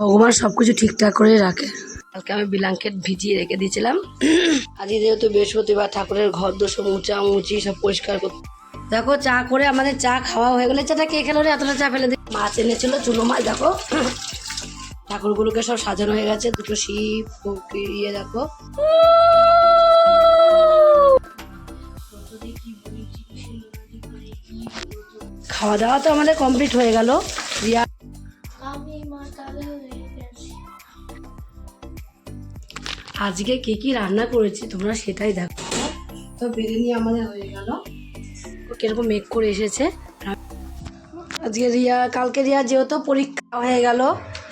ভগবান সব কিছু ঠিকঠাক করে রাখে। কালকে আমি ব্ল্যাঙ্কেট ভিজিয়ে রেখে দিয়েছিলাম। আজকে যেহেতু বৃহস্পতিবার ঠাকুরের ঘর দোষ মুচা মুচি সব পরিষ্কার করতে দেখো, চা করে আমাদের চা খাওয়া হয়ে গেলে চাটা কে খেলো রে? এতটা চা ফেলে দিই মাছ এনেছিল, চুনো মাছ, দেখো। ঠাকুরগুলোকে সব সাজানো হয়ে গেছে, দুটো শিব ইয়ে দেখো। খাওয়া দাওয়া তো আমাদের কমপ্লিট হয়ে গেল। আজকে কি কি রান্না করেছি তোমরা সেটাই দেখো। তো বিরিয়ানি আমাদের হয়ে গেল। কীরকম মেক করে এসেছে। আজকে রিয়া কালকে রিয়া যেহেতু পরীক্ষা হয়ে গেল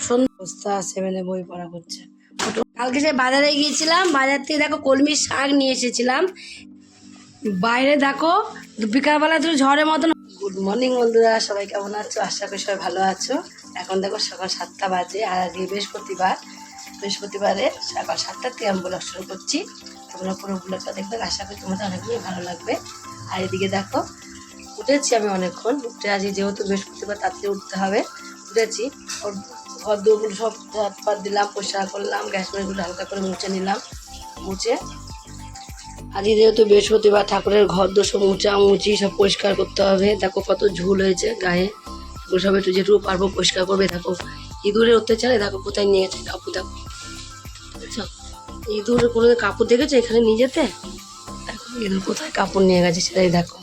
সন্ধ্যা সেভেনে বই পড়া করছে। কালকে সে বাজারে গিয়েছিলাম বাজার থেকে দেখো কলমির শাক নিয়ে এসেছিলাম। বাইরে দেখো বিকালবেলা তো ঝড়ের মতন। গুড মর্নিং বন্ধুরা সবাই কেমন আছো? আশা করি সবাই ভালো আছো। এখন দেখো সকাল সাতটা বাজে আর আজকে বৃহস্পতিবার। বৃহস্পতিবারে সকাল সাতটার থেকে আমি ব্লগ শুরু করছি। তোমরা পুরো ব্লগটা দেখবে, আশা করি তোমাদের অনেকগুলো ভালো লাগবে। আর এদিকে দেখো, উঠেছি আমি অনেকক্ষণ, উঠে আছি যেহেতু বৃহস্পতিবার, তাড়াতাড়ি উঠতে হবে। উঠেছি, ওর ঘর দৌড়গুলো সব হাত পাত দিলাম, পরিষ্কার করলাম, গ্যাস মেরগুলো হালকা করে মুছে নিলাম, মুছে। আজকে যেহেতু বৃহস্পতিবার, ঠাকুরের ঘর দোষ মুচা মুচি সব পরিষ্কার করতে হবে। দেখো কত ঝুল হয়েছে গায়ে। সব একটু যেটুকু পারব পরিষ্কার করবে। দেখো ইঁদুরের অত্যাচারে দেখো কোথায় নিয়ে গেছে কাপড় দেখো। দেখছ? ইঁদুরের কোনো কাপড় দেখেছ এখানে নিয়ে যেতে? দেখো ইঁদুর কোথায় কাপড় নিয়ে গেছে সেটাই দেখো।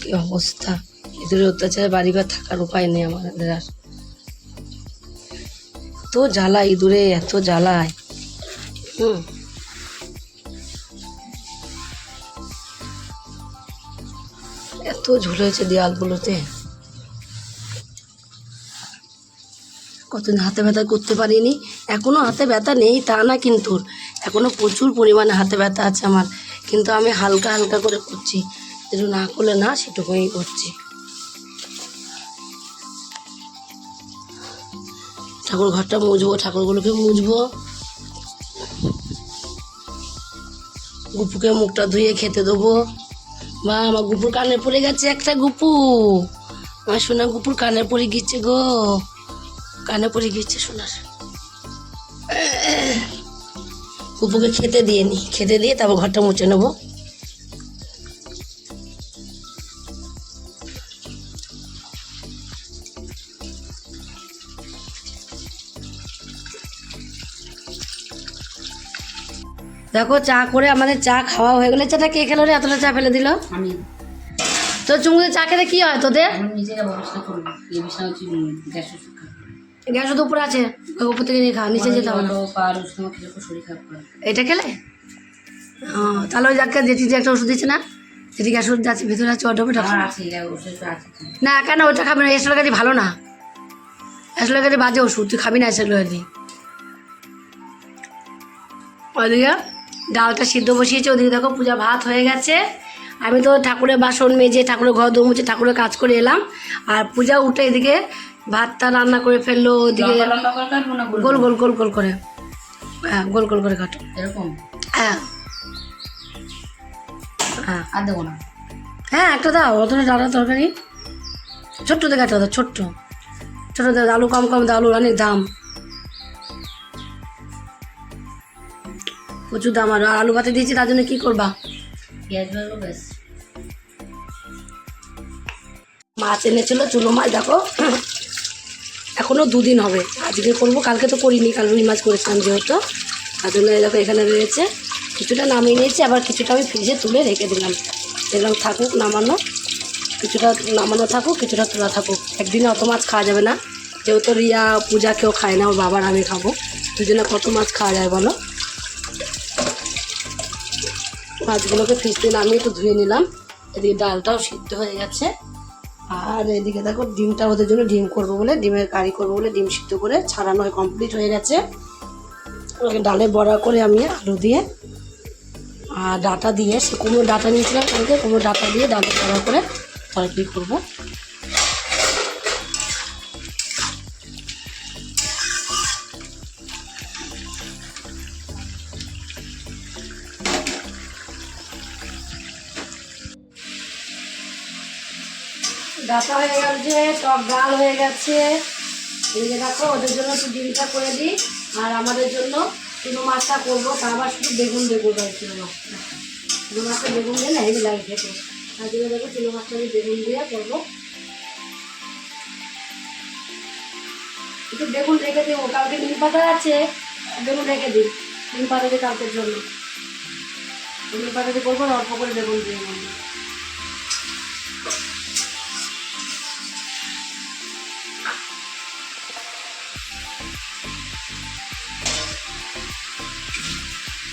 কি অবস্থা? ইঁদুরের অত্যাচারে বাড়িঘর থাকার উপায় নেই আমাদের আর। এত জ্বালা ইঁদুরে, এত জ্বালায়। হুম। এত ঝুলেছে দেওয়ালগুলোতে কতদিন হাতে ব্যথা করতে পারিনি। এখনও হাতে ব্যথা নেই, তা না কিন্তু। এখনও প্রচুর পরিমাণে হাতে ব্যথা আছে আমার। কিন্তু আমি হালকা হালকা করে করছি। যেটু না করলে না সেটুকুই করছি। ঠাকুর ঘরটা মুছবো, ঠাকুরগুলোকে মুছবো। গুপুকে মুখটা ধুয়ে খেতে দেবো। বা আমার গুপুর কানে পড়ে গেছে একটা গুপু। আমার সোনা গুপুর কানে পড়ে গিয়েছে গো। কানে পড়ে গিয়েছে সোনার। গুপুকে খেতে দিয়ে নি খেতে দিয়ে তারপর ঘরটা মুছে নেব। দেখো চা করে আমাদের চা খাওয়া হয়ে গেলে। চাটা কে খেলো রে? এতটা চা ফেলে দিল? আমি। তো চুমুদের চা খেতে কি হয় তোদের? আমি নিজে ব্যবস্থা করব। এই বিষয় হচ্ছে গ্যাস তো উপরে আছে। উপর থেকে নিয়ে খাও নিচে যেতে হবে। এটা খেলে? ও, তাহলে ওই যাকে যেটি যে একটা ওষুধ দিচ্ছে না? যেটি গ্যাস ওষুধ যাচ্ছে, ভিতরে আছে ওটা ওটা আছে না, কেন, ওটা খাবি না এসলো গাড়ি ভালো না। এসলো গাড়ি বাজে ওষুধ, তুই খাবি না এসলো গাড়ি ওইদিকে ডালটা সিদ্ধ বসিয়েছে, ওদিকে দেখো পূজা ভাত হয়ে গেছে। আমি তো ঠাকুরের বাসন মেজে, ঠাকুরের ঘর দৌ মুছে ঠাকুরের কাজ করে এলাম। আর পূজা উঠে এদিকে ভাতটা রান্না করে ফেলল ওদিকে গোল গোল গোল? গোল গোল করে। হ্যাঁ গোল গোল করে কাটো। এরকম? হ্যাঁ। হ্যাঁ। আর দেবো না? হ্যাঁ একটা দাও অতটা ডাটা তরকারি ছোট্ট দেখে একটা দাও ছোট্ট। ছোটো দাও আলু কম কম দাও আলুর অনেক দাম। প্রচুর দাম আর আলু ভাতে দিয়েছি তার জন্য কী করবা? পেঁয়াজ ভাজবো ব্যাস। মাছ এনেছিল চুলো মাছ দেখো। এখনও দুদিন হবে। আজকে করব, কালকে তো করিনি, কাল রুই মাছ করেছিলাম যেহেতু। তার জন্য দেখো এখানে রয়েছে। কিছুটা নামিয়ে নিয়েছি, আবার কিছুটা আমি ফ্রিজে তুলে রেখে দিলাম। দেখলাম থাকুক নামানো, কিছুটা নামানো থাকুক, কিছুটা তোলা থাকুক। একদিনে অত মাছ খাওয়া যাবে না। যেহেতু রিয়া, পূজা কেউ খায় না, ওর বাবার আমি খাব। দুজনে কত মাছ খাওয়া যায় বলো? মাছগুলোকে ফ্রিজ থেকে নামিয়ে একটু ধুয়ে নিলাম। এদিকে ডালটাও সিদ্ধ হয়ে গেছে। আর এদিকে দেখো, ডিমটা ওদের জন্য ডিম করব বলে, ডিমের কারি করব বলে, ডিম সিদ্ধ করে ছাড়ানো কমপ্লিট হয়ে গেছে। ওকে, ডালে বড়া করে আমি আলু দিয়ে, আর ডাটা দিয়ে, সে কুমড়ো ডাটা নিয়েছিলাম ওকে কুমড়ো ডাটা দিয়ে ডালে বড়া করে তরকারি করব। ডাটা হয়ে গেছে টক ডাল হয়ে গেছে। এদিকে দেখো, ওদের জন্য একটু ডিমটা করে দিই। আর আমাদের জন্য চুনো মাছটা করব। তা আবার শুধু বেগুন দেবো তাই চুনো মাছটা। চুনো মাছটা বেগুন না, হেভি লাগে খেতে। তার জন্য দেখো চুনো মাছটা আমি বেগুন দিয়ে করব। একটু বেগুন রেখে দেবো। কালকে নিম পাতা আছে বেগুন রেখে দিই। নিম পাতা দিয়ে কালকের জন্য। নিম পাতা দিয়ে করব অল্প করে বেগুন দিয়ে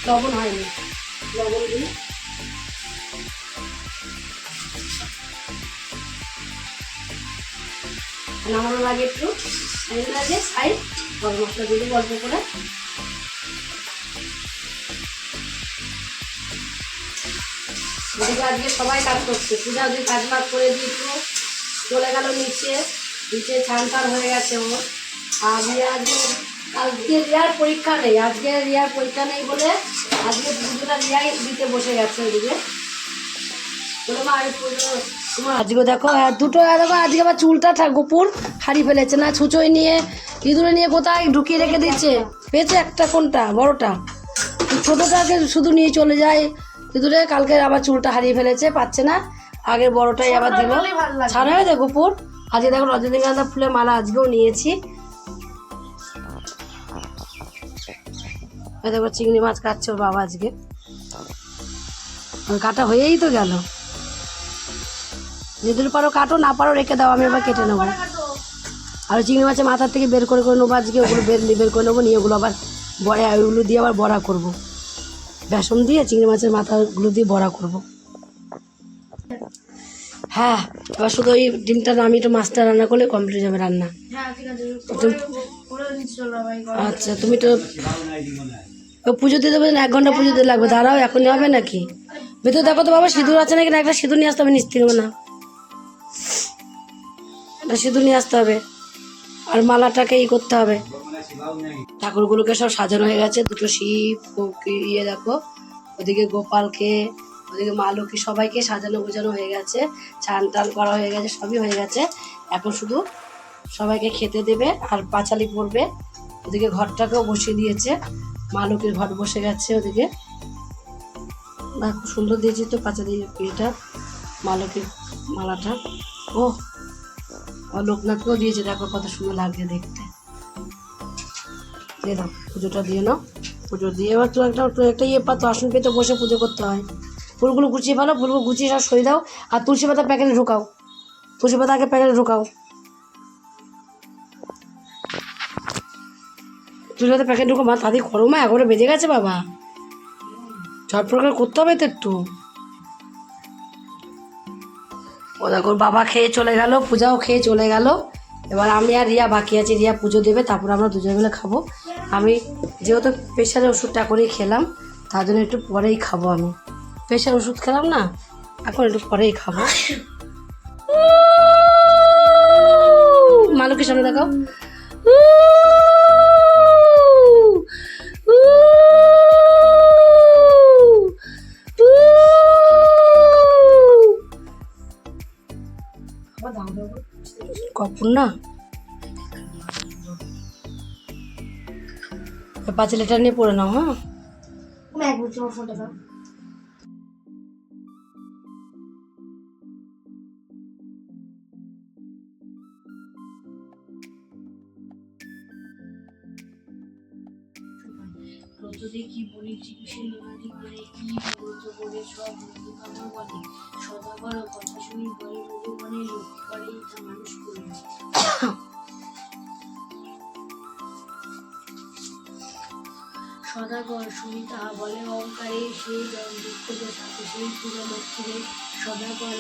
লবণ হয়নি। লবণ দিই। নামানো লাগে একটু লাগে সাইড গরম মশলা দিয়ে দেবো করে। আজকে সবাই কাজ করছে। পূজা ওদের কাজ বাজ করে দিয়ে একটু চলে গেল নিচে। নিচে ছান টান হয়ে গেছে ওর। আর আজকে আজকে রিয়ার পরীক্ষা নেই। আজকে রিয়ার পরীক্ষা নেই বলে আজকে পুজোটা রিয়াই দিতে বসে গেছে তোমার আজকে দেখো হ্যাঁ দুটো দেখো আজকে আবার চুলটা গোপুর হারিয়ে ফেলেছে না ছুঁচোই নিয়ে ইঁদুরে নিয়ে কোথায় ঢুকিয়ে রেখে দিচ্ছে পেয়েছে একটা কোনটা? বড়টা। ছোটোটাকে শুধু নিয়ে চলে যায় ইঁদুরে কালকে আবার চুলটা হারিয়ে ফেলেছে পাচ্ছে না। আগে বড়টাই আবার দিল। ছাড়া হয়ে দেখো গোপুর। আজকে দেখো রজনীগন্ধা ফুলের মালা আজকেও নিয়েছি। দেখো চিংড়ি মাছ কাটছে ওর বাবা আজকে। কাটা হয়েই তো গেল। যদি পারো কাটো না পারো রেখে দাও আমি আবার কেটে নেব। আর চিংড়ি মাছের মাথার থেকে বের করে করে নেব আজকে ওগুলো বের বের করে নেব নিয়ে ওগুলো আবার বড়া ওগুলো দিয়ে আবার বড়া করব। বেসন দিয়ে চিংড়ি মাছের মাথাগুলো দিয়ে বড়া করব। হ্যাঁ এবার শুধু ওই ডিমটা আমি একটু মাছটা রান্না করলে কমপ্লিট যাবে রান্না। তুমি- আচ্ছা তুমি তো পুজো দিতে দেবে না এক ঘণ্টা পুজো দিতে লাগবে। দাঁড়াও, এখনই হবে নাকি? ভেতরে দেখো তো বাবা, সিঁদুর আছে নাকি? না, একটা সিঁদুর নিয়ে আসতে হবে নিচ থেকে না। সিঁদুর নিয়ে আসতে হবে। আর মালাটাকে ই করতে হবে। ঠাকুরগুলোকে সব সাজানো হয়ে গেছে, দুটো শিব ইয়ে দেখো। ওদিকে গোপালকে, ওদিকে মা লক্ষ্মী, সবাইকে সাজানো গোছানো হয়ে গেছে। চান টান করা হয়ে গেছে, সবই হয়ে গেছে। এখন শুধু সবাইকে খেতে দেবে আর পাঁচালি পড়বে ওদিকে ঘরটাকেও বসিয়ে দিয়েছে। মা লক্ষ্মীর ঘর বসে গেছে ওদিকে। না খুব সুন্দর দিয়েছি তো পাঁচালি ইয়েটা, মা লক্ষ্মীর মালাটা। ও লোকনাথকেও দিয়েছে, দেখো কত সুন্দর লাগছে দেখতে। দিয়ে দাও, পুজোটা দিয়ে নাও, পুজো দিয়ে এবার তো একটা একটা ইয়ে পাতো, আসন পেতে বসে পুজো করতে হয়। ফুলগুলো গুছিয়ে ফেলো, ফুলগুলো গুছিয়ে সব সরিয়ে দাও, আর তুলসী পাতা প্যাকেটে ঢোকাও। তুলসী পাতা আগে প্যাকেটে ঢোকাও। পাতা প্যাকেট ঢোকাও মা তাদের করো মা এগারো বেজে গেছে বাবা। ঝটপট করে করতে হবে তো একটু। ও দেখো বাবা খেয়ে চলে গেল পূজাও খেয়ে চলে গেল। এবার আমি আর রিয়া বাকি আছি রিয়া পুজো দেবে তারপর আমরা দুজন মিলে খাব। আমি যেহেতু প্রেশারের ওষুধটা করেই খেলাম তার জন্য একটু পরেই খাব আমি। প্রেশার ওষুধ খেলাম না এখন একটু পরেই খাব। মালুকের সামনে দেখাও। না? পাঁচ লিটার নিয়ে পড়ে নাও হ্যাঁ? যদি সদাগর শুনি তাহা বলে অহংকারে সেই সাথে সেই পুরো লক্ষ্মীরে সদাগর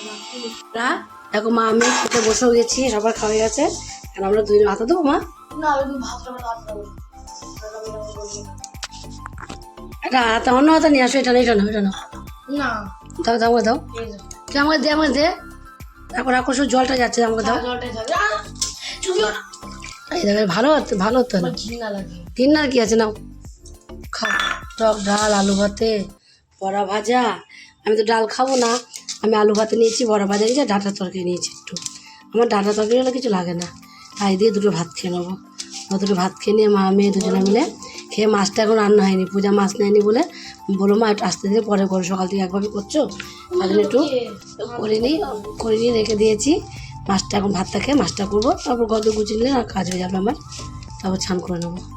দেখো মা আমি খেতে বসেও গেছি সবার খাওয়া গেছে। আর আমরা দুজন হাতে দেবো মা? না আমি ভাত ভাত একটা হাতে অন্য হাতে নিয়ে আসো এটা না এটা না এটা না না। দাও দাও দাও। কে আমাকে দে আমাকে দে। তারপর রাখো শুধু জলটা যাচ্ছে আমাকে দাও। না এই দেখো ভালো হতো ভালো হতো না ঘৃণা লাগে। ঘিন্নার কি আছে নাও। টক ডাল, আলু ভাতে, বড়া ভাজা। আমি তো ডাল খাব না। আমি আলু ভাতে নিয়েছি, বড়া ভাজা নিয়েছি ডাঁটার তরকারি নিয়েছি একটু। আমার ডাঁটা তরকারি হলে কিছু লাগে না। তাই দিয়ে দুটো ভাত খেয়ে নেব। দুটো ভাত খেয়ে নিয়ে মা, মেয়ে দুজনে মিলে খেয়ে মাছটা এখন রান্না হয়নি। পূজা মাছ নেয়নি বলে বলো মা, একটু আসতে পরে করো। সকাল থেকে একভাবে করছ? জন্য একটু করে নিই, করে নিয়ে রেখে দিয়েছি। মাছটা এখন ভাতটা খেয়ে মাছটা করব। তারপর গত গুছিয়ে নিলে আর কাজ হয়ে যাবে আমার। তারপর স্নান করে নেব।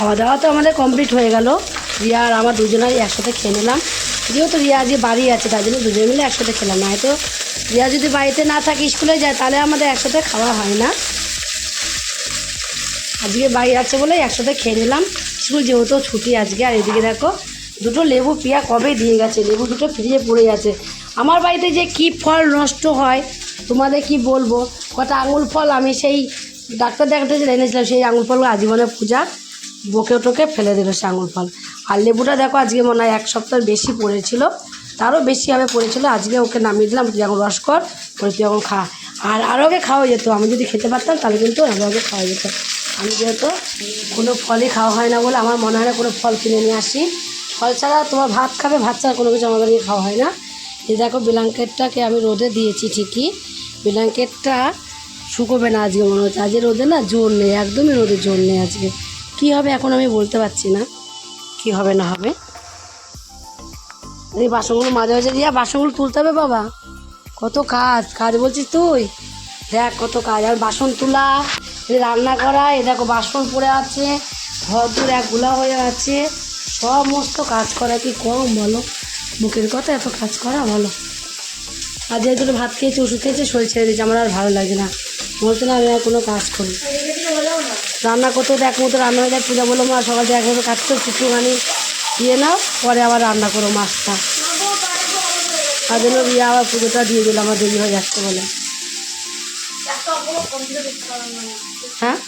খাওয়া দাওয়া তো আমাদের কমপ্লিট হয়ে গেল। রিয়া আর আমার দুজনাই একসাথে খেয়ে নিলাম। যেহেতু রিয়া আজকে বাড়ি আছে, তার জন্য দুজনে মিলে একসাথে খেলাম। না হয়তো রিয়া যদি বাড়িতে না থাকে, স্কুলে যায়, তাহলে আমাদের একসাথে খাওয়া হয় না। আজকে বাড়ি আছে বলে একসাথে খেয়ে নিলাম। স্কুল যেহেতু ছুটি আজকে, আর এদিকে দেখো, দুটো লেবু পিয়া কবে দিয়ে গেছে? লেবু দুটো ফ্রিজে পড়ে আছে। আমার বাড়িতে যে কি ফল নষ্ট হয়, তোমাদের কি বলব? কটা আঙুল ফল আমি সেই ডাক্তার দেখাতে যে এনেছিলাম, সেই আঙুল ফল আজীবনে পূজা। বকে টোকে ফেলে দিল সে আঙুল ফল। আর লেবুটা দেখো আজকে মনে হয় এক সপ্তাহ বেশি পড়েছিল। তারও বেশি হবে পড়েছিল। আজকে ওকে নামিয়ে দিলাম। তুই এখন রস কর তুই এখন খা। আর আরও ওকে খাওয়া যেত। আমি যদি খেতে পারতাম তাহলে কিন্তু আরও ওকে খাওয়া যেত। আমি যেহেতু কোনো ফলই খাওয়া হয় না বলে আমার মনে হয় না কোনো ফল কিনে নিয়ে আসি। ফল ছাড়া তোমার ভাত খাবে, ভাত ছাড়া কোনো কিছু আমাদের খাওয়া হয় না। এই দেখো ব্ল্যাঙ্কেটটাকে আমি রোদে দিয়েছি ঠিকই। ব্ল্যাঙ্কেটটা শুকোবে না আজকে মনে হচ্ছে। আজকে রোদে না জোর নেই, একদমই রোদে জোর নেই আজকে। কী হবে এখন আমি বলতে পারছি না। কি হবে না হবে? এই বাসনগুলো মাঝে মাঝে দিয়া বাসনগুলো তুলতে হবে বাবা। কত কাজ কাজ বলছিস তুই? দেখ কত কাজ। আর বাসন তোলা রান্না করা এ দেখো বাসন পড়ে আছে, ঘর দূর একগুলা হয়ে আছে, সমস্ত কাজ করা। কি কম বলো? মুখের কথা এত কাজ করা, বলো। আর যেহেতু ভাত খেয়েছি, ওষুধ খেয়েছি, শরীর ছেড়ে দিয়েছে, আমার আর ভালো লাগে না। বলছে না আমি আর কোনো কাজ করি। রান্না করতে তো এক মতো রান্না হয়ে যায় পূজা বলো মা সকাল থেকে এক মতো কাজ করছি একটুখানি দিয়ে নাও পরে আবার রান্না করো মাছটা। তার জন্য দিয়ে আবার পুজোটা দিয়ে দিলাম আমার দেরি হয়ে যাচ্ছে বলে। হ্যাঁ?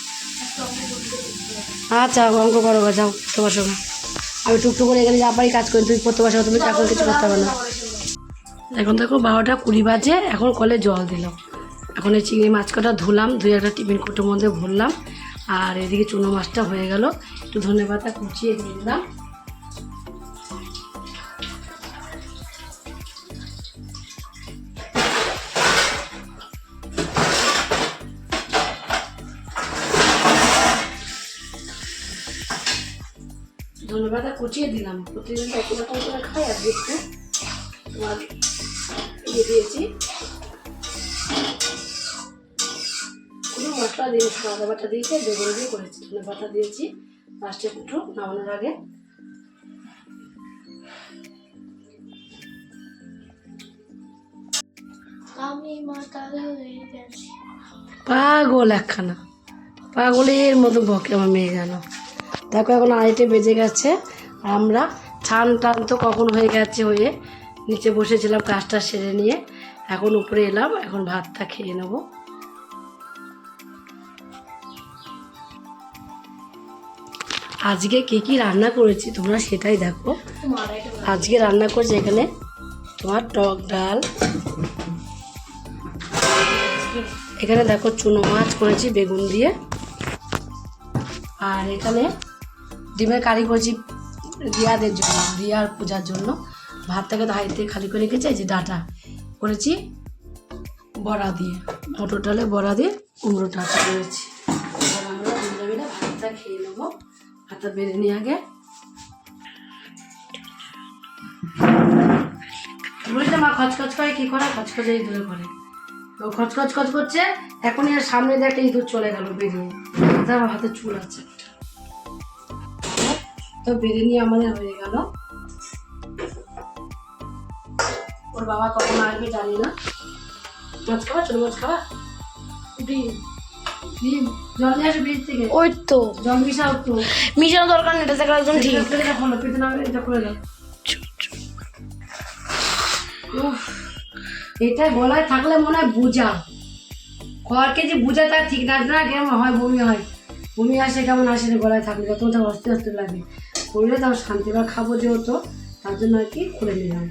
আচ্ছা অঙ্ক করো গো, যাও তোমার সঙ্গে আমি টুকটুক করে এখানে পারি কাজ করি তুমি করতে পারছ তুমি এখন কিছু করতে পারো না। এখন দেখো বারোটা কুড়ি বাজে এখন কলে জল দিলাম। এখন এই চিংড়ি মাছ কটা ধুলাম ধুয়ে একটা টিফিন কোটোর মধ্যে ভরলাম। আর এদিকে চুনো মাছটা হয়ে গেল। একটু ধনে পাতা কুচিয়ে দিয়ে দিলাম। ধনে কুচিয়ে দিলাম। প্রতিদিন একই রকম করে খাই, আর একটু তোমার ইয়ে দিয়েছি মশলা দিয়েছি আদা বাটা দিয়েছি বেগুন দিয়ে করেছি। ধনে পাতা দিয়েছি লাস্টে একটু নামানোর আগে। পাগল একখানা। পাগলের মতো বকে আমার মেয়ে যেন দেখো এখন আড়াইটে বেজে গেছে আর আমরা ছান টান তো কখন হয়ে গেছে হয়ে নিচে বসেছিলাম কাজটা সেরে নিয়ে। এখন উপরে এলাম এখন ভাতটা খেয়ে নেব। আজকে কে কি রান্না করেছি তোমরা সেটাই দেখো। আজকে রান্না করছি এখানে তোমার টক ডাল। এখানে দেখো চুনো মাছ করেছি বেগুন দিয়ে। আর এখানে ডিমের কারি করেছি রিয়াদের জন্য, রিয়ার পূজার জন্য। ভাতটাকে তো হাইতে খালি করে রেখেছি যে ডাটা করেছি বড়া দিয়ে। মটর ডালে বড়া দিয়ে কুমড়ো ডাটা করেছি। আমরা ভাতটা খেয়ে নেব। ভাতটা বেড়ে নিয়ে আগে। বুঝলে মা, খচখচ করে কি করে? খচখচ এই করে তো খচখচ খচ করছে এখন এর সামনে দিয়ে একটা ইঁদুর চলে গেল বেরিয়ে। তার হাতে চুল আছে। তো বেরিয়ে নিয়ে আমাদের হয়ে গেল। ওর বাবা কখন আসবে জানি না। মাছ খাবা ছোট মাছ খাবা জল দিয়ে আসে ব্রিজ থেকে। ওই তো। জল মিশাও একটু মিশানো দরকার নেই এটা একদম ঠিক। এটা খোলো পেতে না এটা খুলে দাও। এটা গলায় থাকলে মনে হয় বোঝা। খড়কে যে বোঝা তার ঠিক না না কেমন হয় বমি হয়। বমি আসে কেমন আসে গলায় থাকলে যত তার অস্তে অস্তে লাগে। করলে তাও শান্তি বা খাব যেহেতু তার জন্য আর কি খুলে নিলাম।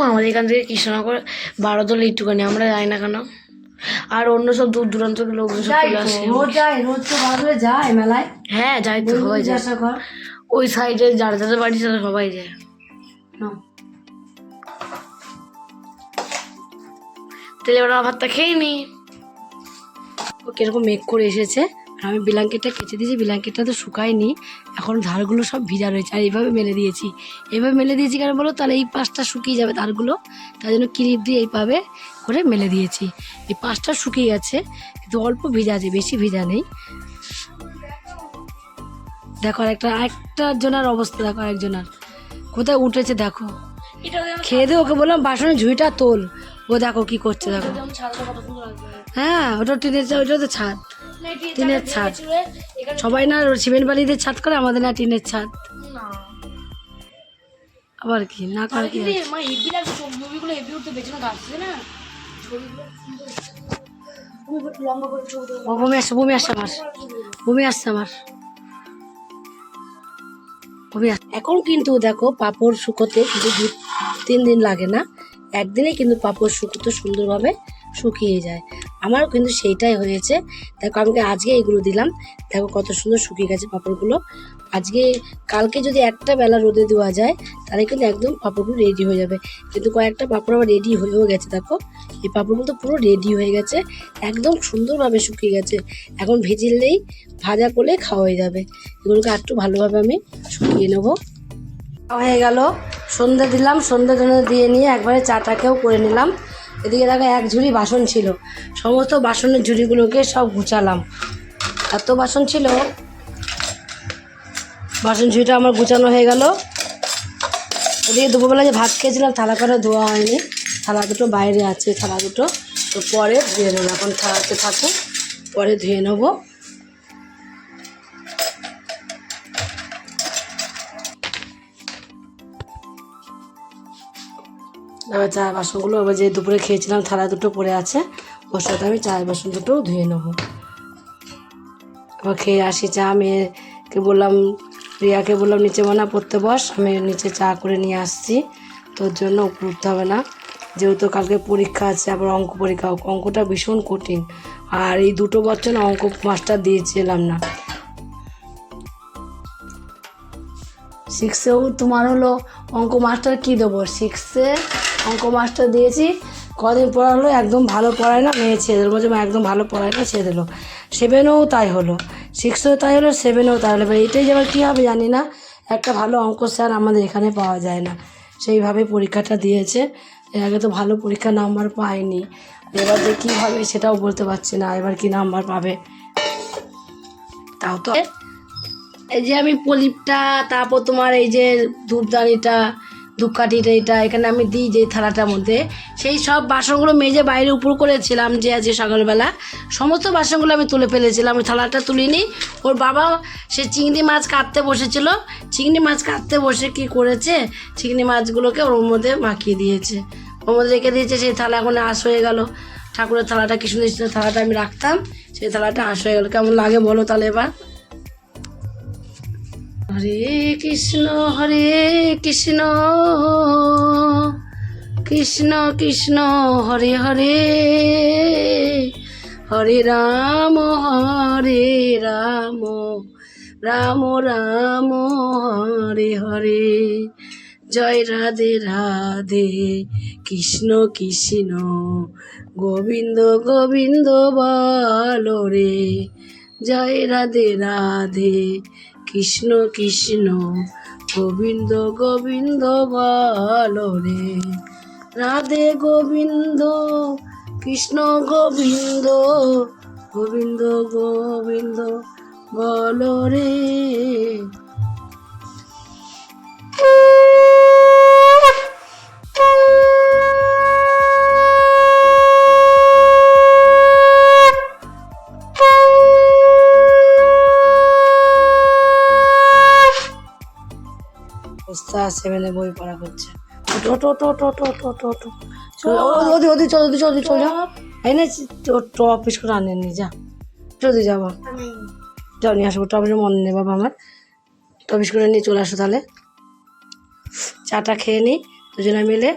মা আমাদের এখান থেকে কৃষ্ণনগর বারো দল একটুখানি আমরা যাই না কেন? আর অন্য সব দূর দূরান্ত লোকজন সব চলে আসে। রোজ যায় রোজ তো বাজারে যায় মেলায়। হ্যাঁ যাই তো হয় যায়। ওই সাইডে যার যাদের বাড়ি তারা সবাই যায়। তাহলে ওরা ভাতটা খেয়ে নি। ও কীরকম মেঘ করে এসেছে। আমি ব্ল্যাঙ্কেটটা কেচে দিয়েছি ব্ল্যাঙ্কেটটা তো শুকায়নি। এখন ধারগুলো সব ভিজা রয়েছে আর এইভাবে মেলে দিয়েছি। এইভাবে মেলে দিয়েছি কেন বলো? তাহলে এই পাশটা শুকিয়ে যাবে ধারগুলো। তার জন্য কিলিপ দিয়ে এইভাবে করে মেলে দিয়েছি। এই পাশটা শুকিয়ে গেছে কিন্তু অল্প ভিজা আছে বেশি ভিজা নেই। দেখো একটা একটা জনার অবস্থা দেখো একজনার কোথায় উঠেছে দেখো। খেয়ে দিয়ে ওকে বললাম বাসনের ঝুড়িটা তোল। ও দেখো কি করছে দেখো। হ্যাঁ ওটা টিনের ওটা তো ছাদ। টিনের ছাদ। সবাই না সিমেন্ট বালি দিয়ে ছাদ করে আমাদের না টিনের ছাদ। আবার কি? না করে কি মুভিগুলো হেভি উঠতে পেছনে গাছছে না। বমি আসছে বমি আসছে আমার। বমি আসছে আমার। এখন কিন্তু দেখো পাপড় শুকোতে কিন্তু দু তিন দিন লাগে না। একদিনে কিন্তু পাপড় শুকোতে সুন্দরভাবে শুকিয়ে যায়। আমারও কিন্তু সেইটাই হয়েছে। দেখো আমি আজকে এগুলো দিলাম। দেখো কত সুন্দর শুকিয়ে গেছে পাপড়গুলো। আজকে কালকে যদি একটা বেলা রোদে দেওয়া যায়, তাহলে কিন্তু একদম পাপড়গুলো রেডি হয়ে যাবে। কিন্তু কয়েকটা পাপড় আবার রেডি হয়েও গেছে, দেখো। এই পাপড়গুলো তো পুরো রেডি হয়ে গেছে। একদম সুন্দরভাবে শুকিয়ে গেছে। এখন ভেজিলেই ভাজা করলে খাওয়া হয়ে যাবে। এগুলোকে একটু ভালোভাবে আমি শুকিয়ে নেব। হয়ে গেল। সন্ধে দিলাম। সন্ধে দিয়ে নিয়ে একবারে চাটাকেও করে নিলাম। এদিকে দেখো এক ঝুড়ি বাসন ছিল। সমস্ত বাসনের ঝুড়িগুলোকে সব গুছালাম। এত বাসন ছিল, বাসন ঝুড়িটা আমার গুছানো হয়ে গেল। এদিকে দুপুরবেলা যে ভাত খেয়েছিলাম, থালা করে ধোয়া হয়নি। থালা দুটো বাইরে আছে, থালা দুটো। তো পরে ধুয়ে নেব, এখন থালাতে থাকুক, পরে ধুয়ে নেব। এবার চায়ের বাসনগুলো আবার যে দুপুরে খেয়েছিলাম, থালা দুটো পড়ে আছে, ওর সাথে আমি চায়ের বাসন দুটো ধুয়ে নেব। আবার খেয়ে আসি চা, মেয়েকে বললাম রিয়াকে বললাম, নিচে বানা, পড়তে বস, আমি নিচে চা করে নিয়ে আসছি, তোর জন্য উপরে হবে না। যেহেতু কালকে পরীক্ষা আছে, আবার অঙ্ক পরীক্ষা, অঙ্কটা ভীষণ কঠিন। আর এই দুটো বছর অঙ্ক মাস্টার দিয়েছিলাম না। সিক্সেও তোমার হলো, অঙ্ক মাস্টার কী দেবো? সিক্সে অঙ্ক মাস্টার দিয়েছি। কদিন পড়া হলো একদম ভালো পড়ায় না, মেয়ে ছেড়ে দিল। বলছে, মা, একদম ভালো পড়ায় না, ছেড়ে দিলো। সেভেনেও তাই হলো। সিক্সেও তাই হলো সেভেনেও তাই হলো। এবার এটাই যে আবার কী হবে জানি না। একটা ভালো অঙ্ক স্যার আমাদের এখানে পাওয়া যায় না। সেইভাবে পরীক্ষাটা দিয়েছে। এর আগে তো ভালো পরীক্ষা নাম্বার পায়নি। এবার যে কী হবে সেটাও বলতে পারছি না, এবার কি নাম্বার পাবে। তাও তো এই যে আমি প্রদীপটা, তারপর তোমার এই যে ধূপদানিটা ধূপকাঠিটা এটা, এখানে আমি দিই যে থালাটার মধ্যে। সেই সব বাসনগুলো মেজে বাইরে উপর করেছিলাম যে আজকে সকালবেলা। সমস্ত বাসনগুলো আমি তুলে ফেলেছিলাম ওই থালাটা তুলিনি। ওর বাবা সে চিংড়ি মাছ কাটতে বসেছিল। চিংড়ি মাছ কাটতে বসে কি করেছে? চিংড়ি মাছগুলোকে ওর মধ্যে মাখিয়ে দিয়েছে। ওর মধ্যে রেখে দিয়েছে, সেই থালা এখন আশ হয়ে গেল। ঠাকুরের থালাটা কি সুন্দর থালাটা আমি রাখতাম, সেই থালাটা আশ হয়ে গেল। কেমন লাগে বলো তাহলে এবার? হরে কৃষ্ণ হরে কৃষ্ণ। কৃষ্ণ কৃষ্ণ, হরে হরে। হরে রাম হরে রাম। রাম রাম, হরে হরে। জয় রাধে রাধে। কৃষ্ণ কৃষ্ণ। গোবিন্দ গোবিন্দ বল রে। জয় রাধে রাধে। কৃষ্ণ কৃষ্ণ গোবিন্দ গোবিন্দ বল রে। রাধে গোবিন্দ কৃষ্ণ গোবিন্দ গোবিন্দ গোবিন্দ বল অবস্থা সেভেনে বই পড়া করছে ওদি ওদি চল ওদি চল চল যা। এই না টপ বিস্কুট আনেনি যা। যদি যাব যাও নিয়ে আসব টপের মনে নেই বাবা আমার। টপ বিস্কুট নিয়ে চলে আসো তাহলে। চাটা খেয়ে নিই দুজনে মিলে।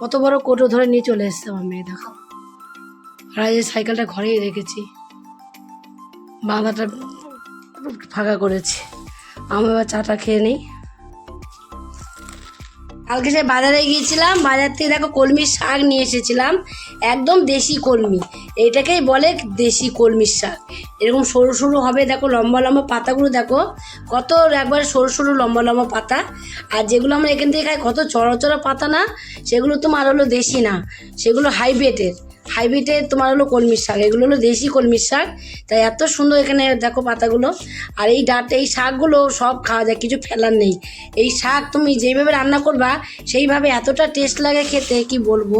কত বড় কোটো ধরে নিয়ে চলে এসছে আমার মেয়ে দেখো। আর এই সাইকেলটা ঘরেই রেখেছি। বাঁধাটা ফাঁকা করেছি। আমি আবার চাটা খেয়ে নিই। কালকে সে বাজারে গিয়েছিলাম, বাজার থেকে দেখো কলমির শাক নিয়ে এসেছিলাম। একদম দেশি কলমি। এটাকেই বলে দেশি কলমির শাক। এরকম সরু সরু হবে, দেখো লম্বা লম্বা পাতাগুলো দেখো, কত একবার সরু সরু লম্বা লম্বা পাতা। আর যেগুলো আমরা এখান থেকে খাই, কত চড়া চড়া পাতা না, সেগুলো তোমার হলো দেশি না, সেগুলো হাইব্রিডের। হাইব্রিডের তোমার হলো কলমির শাক, এগুলো হলো দেশি কলমির শাক। তাই এত সুন্দর এখানে দেখো পাতাগুলো। আর এই ডাট, এই শাকগুলো সব খাওয়া যায়, কিছু ফেলার নেই। এই শাক তুমি যেইভাবে রান্না করবা, সেইভাবে এতটা টেস্ট লাগে খেতে, কি বলব?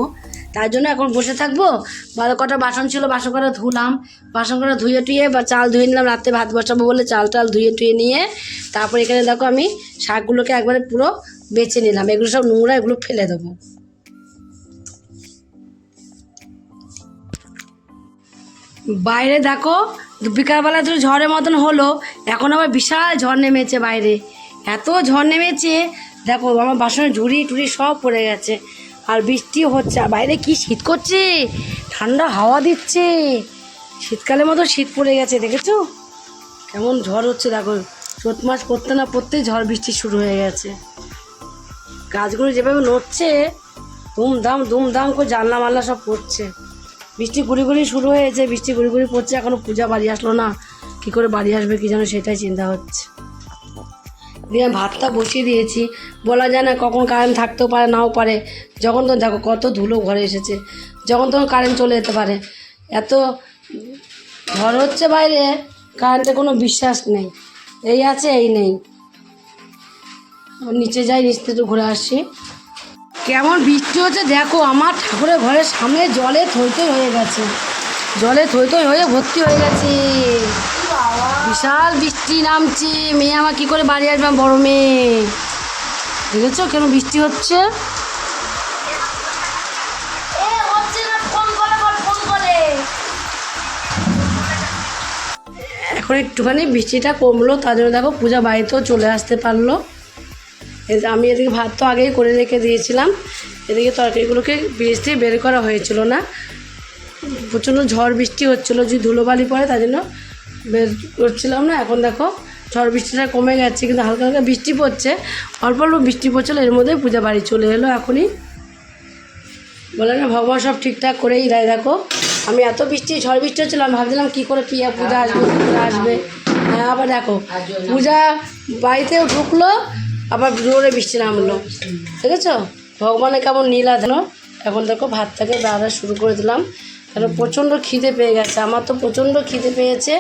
তার জন্য এখন বসে থাকব। বা কটা বাসন ছিল, বাসন কটা ধুলাম। বাসন কটা ধুয়ে টুয়ে বা চাল ধুয়ে নিলাম, রাতে ভাত বসাবো বলে চাল টাল ধুয়ে টুয়ে নিয়ে তারপর এখানে দেখো আমি শাকগুলোকে একবারে পুরো বেছে নিলাম। এগুলো সব নোংরা, এগুলো ফেলে দেবো। বাইরে দেখো, বিকালবেলা তো ঝড়ের মতন হলো, এখন আবার বিশাল ঝড় নেমেছে বাইরে। এত ঝড় নেমেছে, দেখো আমার বাসনের ঝুড়ি টুড়ি সব পড়ে গেছে। আর বৃষ্টিও হচ্ছে। আর বাইরে কি শীত করছে? ঠান্ডা হাওয়া দিচ্ছে। শীতকালের মতো শীত পড়ে গেছে, দেখেছ? কেমন ঝড় হচ্ছে, দেখো। চোত মাস পড়তে না পড়তেই ঝড় বৃষ্টি শুরু হয়ে গেছে। গাছগুলো যেভাবে নড়ছে দুমদাম দুমদাম করে জানলা মাল্লা সব পড়ছে। বৃষ্টি গুড়ি গুড়ি শুরু হয়েছে, বৃষ্টি গুড়ি গুড়ি পড়ছে, এখনও পূজা বাড়ি আসলো না। কি করে বাড়ি আসবে, কি যেন সেটাই চিন্তা হচ্ছে। দিয়ে ভাতটা বসিয়ে দিয়েছি। বলা যায় না কখন কারেন্ট থাকতেও পারে, নাও পারে। যখন তো দেখো কত ধুলো ঘরে এসেছে। যখন তখন কারেন্ট চলে যেতে পারে। এত ঝড় হচ্ছে বাইরে, কারেন্টে কোনো বিশ্বাস নেই। এই আছে, এই নেই। নিচে যাই, নিচ থেকে ঘুরে আসছি কেমন বৃষ্টি হচ্ছে দেখো, আমার ঠাকুরের ঘরের সামনে জলে থই থই হয়ে গেছে। জলে থই থই হয়ে ভর্তি হয়ে গেছে। বিশাল বৃষ্টি নামছে। মেয়ে আমার কি করে বাড়ি আসবে বড় মেয়ে? দেখেছ কেন বৃষ্টি হচ্ছে? এখন একটুখানি বৃষ্টিটা কমলো তার জন্য দেখো পূজা বাড়িতেও চলে আসতে পারল। আমি এদিকে ভাত তো আগেই করে রেখে দিয়েছিলাম। এদিকে তরকারিগুলোকে থেকে বের করা হয়েছিল না। প্রচণ্ড ঝড় বৃষ্টি হচ্ছিল যদি ধুলোবালি পড়ে তার জন্য বের করছিলাম না, এখন দেখো ঝড় বৃষ্টিটা কমে গেছে, কিন্তু হালকা হালকা বৃষ্টি পড়ছে, অল্প অল্প বৃষ্টি পড়ছিলো এর মধ্যেই পূজা বাড়ি চলে এলো এখনই। বলে না, ভগবান সব ঠিকঠাক করেই দেয়, দেখো। আমি এত বৃষ্টি, ঝড় বৃষ্টি হচ্ছিলাম ভাবছিলাম কী করে পিয়া পূজা আসবে করে আসবে। হ্যাঁ আবার দেখো, পূজা বাড়িতেও ঢুকলো, আবার জোরে বৃষ্টি নামলো। দেখেছ? ভগবানের কেমন নীলা যেন এখন দেখো ভাতটাকে বেড়া শুরু করে দিলাম। কেন প্রচণ্ড খিদে পেয়ে গেছে, আমার তো প্রচণ্ড খিদে পেয়েছে।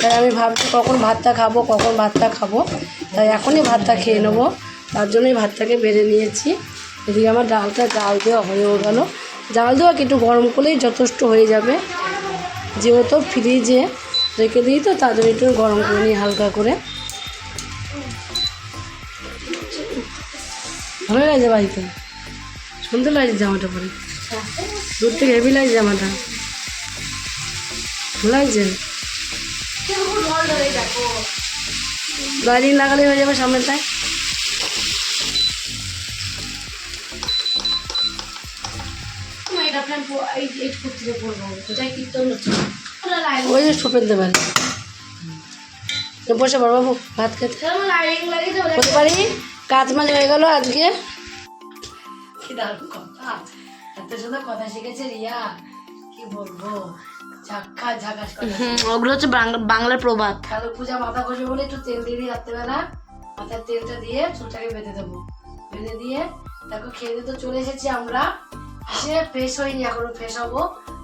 তাই আমি ভাবছি কখন ভাতটা খাব, কখন ভাতটা খাব। তাই এখনই ভাতটা খেয়ে নেব। তার জন্যই ভাতটাকে বেড়ে নিয়েছি। এদিকে আমার ডালটা জাল দেওয়া হয়েও গেল জাল দেওয়া একটু গরম করলেই যথেষ্ট হয়ে যাবে। যেহেতু ফ্রিজে রেখে দিই তো, তার জন্য একটু গরম করে নিই হালকা করে। ভালো লাগছে বাড়িতে? সুন্দর লাগছে জামাটা পরে। দূর থেকে হেভি লাগছে জামাটা। ভালো লাগছে লাইটিং লাগালে হয়ে যাবে সামনেটায় ওই যে ছোপেন দেবে বসে পড় বাবু, ভাত খেতে। বলতে পারি? কাজ মাঝ হয়ে গেল আজকে। কি কথা। এত সুন্দর কথা শিখেছে রিয়া। কি বলব? ওগুলো হচ্ছে বাংলার প্রবাদ। কালো পূজা মাথা ঘষে বলে একটু তেল দিয়ে দিই রাত্রেবেলা মাথার তেলটা দিয়ে চুলটাকে বেঁধে দেবো। বেঁধে দিয়ে দেখো খেয়ে তো চলে এসেছি আমরা। সে ফ্রেশ হয়নি এখনও ফ্রেশ হব।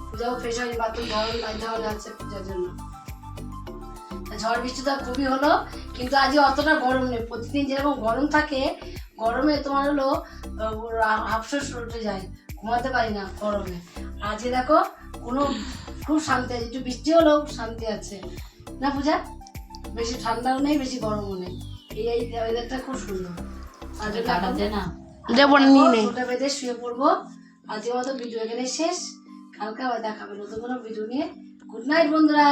পূজাও ফ্রেশ হয়নি বাথরুম ঝড় ঝড় যাচ্ছে পূজার জন্য। ঝড় বৃষ্টি তো খুবই হলো কিন্তু আজকে অতটা গরম নেই। প্রতিদিন যেরকম গরম থাকে গরমে তোমার হলো হাফশোস উঠে যায়। ঘুমাতে পারি না গরমে। আজকে দেখো কোনো খুব শান্তি আছে একটু বৃষ্টি হলেও শান্তি আছে। না পূজা? বেশি ঠান্ডাও নেই বেশি গরমও নেই। এই এই ওয়েদারটা খুব সুন্দর। আর জন্য কাটা যায় না। দেবো না নিয়ে নেই ওটা বেঁধে শুয়ে পড়ব। আজকের মতো ভিডিও এখানে শেষ। কালকে আবার দেখাবে নতুন কোনো ভিডিও নিয়ে। গুড নাইট বন্ধুরা!